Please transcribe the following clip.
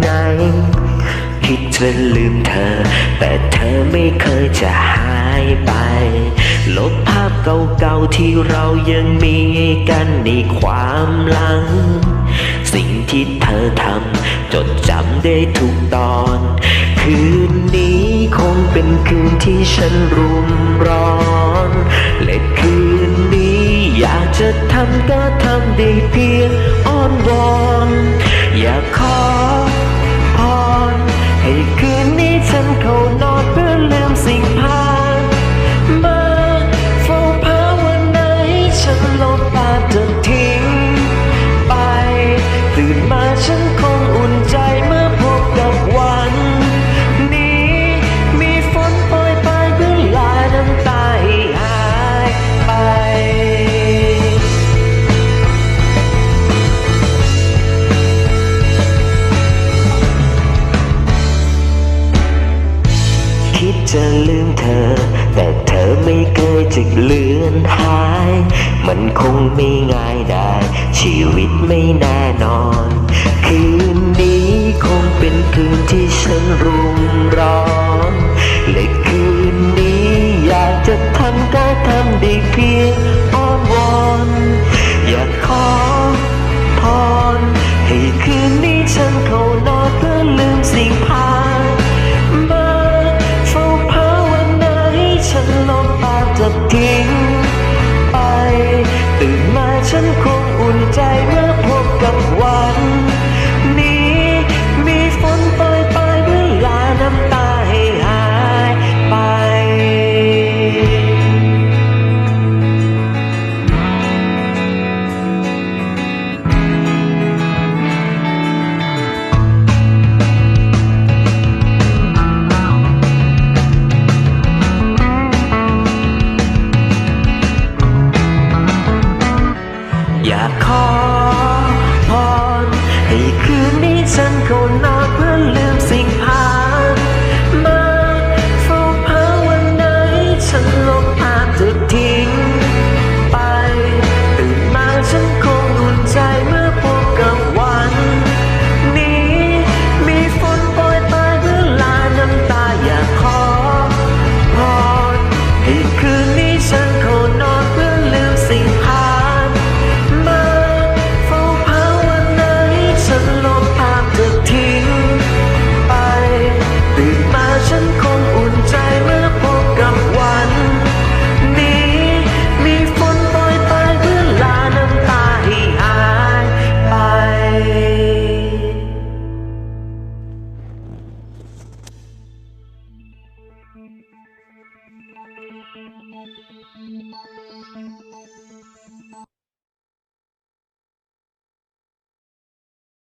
ไหน คิดจะลืมเธอ แต่เธอไม่เคยจะหายไป ลบภาพเก่าๆที่เรายังมีกันในความหลัง สิ่งที่เธอทำจดจำได้ทุกตอน คืนนี้คงเป็นคืนที่ฉันรุมร้อนและคืนนี้อยากจะทำก็ทำได้เพียงอ้อนวอน จะลืมเธอ แต่เธอไม่เคยจะเลือนหาย มันคงไม่ง่ายได้ ชีวิตไม่แน่นอน คืนนี้คงเป็นคืนที่ฉันรุ ฉันคงอุ่นใจเมื่อ call. Música